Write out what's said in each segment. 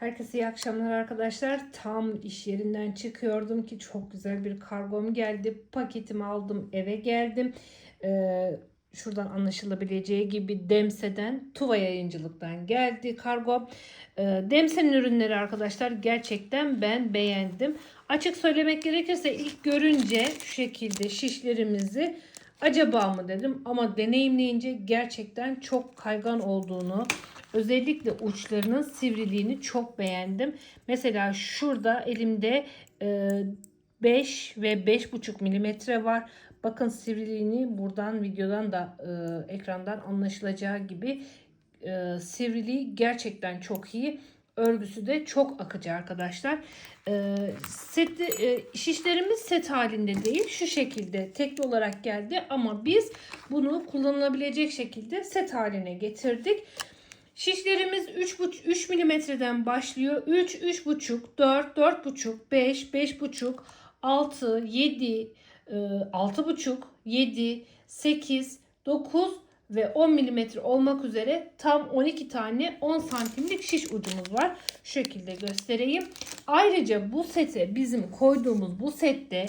Herkese iyi akşamlar arkadaşlar. Tam iş yerinden çıkıyordum ki çok güzel bir kargom geldi. Paketimi aldım eve geldim. Ee, şuradan anlaşılabileceği gibi Demse'den Tuva yayıncılıktan geldi kargo. Ee, Demse'nin ürünleri arkadaşlar gerçekten ben beğendim. Açık söylemek gerekirse ilk görünce şu şekilde şişlerimizi acaba mı dedim ama deneyimleyince gerçekten çok kaygan olduğunu özellikle uçlarının sivriliğini çok beğendim. Mesela şurada elimde e, 5 ve 5,5 milimetre var. Bakın sivriliğini buradan videodan da e, ekrandan anlaşılacağı gibi e, sivriliği gerçekten çok iyi. Örgüsü de çok akıcı arkadaşlar. E, set, e, şişlerimiz set halinde değil. Şu şekilde tekli olarak geldi ama biz bunu kullanılabilecek şekilde set haline getirdik. Şişlerimiz 3, 3 milimetreden başlıyor. 3, 3,5, 4, 4,5, 5, 5,5, 6, 7, 6,5, 7, 8, 9 ve 10 milimetre olmak üzere tam 12 tane 10 santimlik şiş ucumuz var. Şu şekilde göstereyim. Ayrıca bu sete bizim koyduğumuz bu sette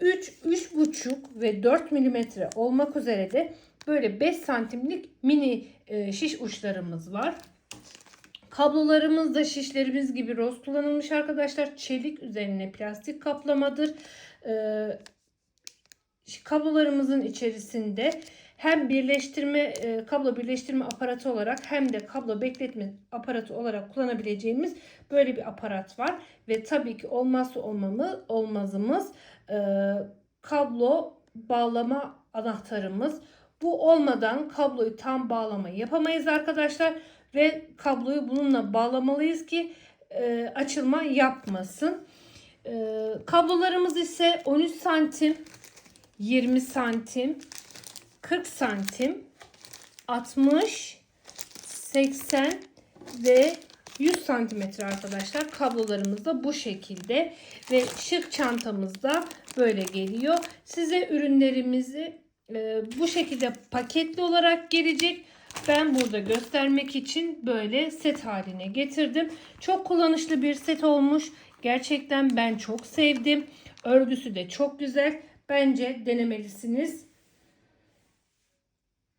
3, 3,5 ve 4 milimetre olmak üzere de böyle 5 santimlik mini e, şiş uçlarımız var. Kablolarımız da şişlerimiz gibi roz kullanılmış arkadaşlar. Çelik üzerine plastik kaplamadır. Ee, kablolarımızın içerisinde hem birleştirme e, kablo birleştirme aparatı olarak hem de kablo bekletme aparatı olarak kullanabileceğimiz böyle bir aparat var ve tabii ki olmazsa olmamız olmazımız e, kablo bağlama anahtarımız. Bu olmadan kabloyu tam bağlama yapamayız arkadaşlar ve kabloyu bununla bağlamalıyız ki e, açılma yapmasın. E, kablolarımız ise 13 santim, 20 santim, 40 santim, 60, 80 ve 100 santimetre arkadaşlar. Kablolarımız da bu şekilde ve şık çantamız da böyle geliyor. Size ürünlerimizi e, bu şekilde paketli olarak gelecek. Ben burada göstermek için böyle set haline getirdim. Çok kullanışlı bir set olmuş. Gerçekten ben çok sevdim. Örgüsü de çok güzel. Bence denemelisiniz.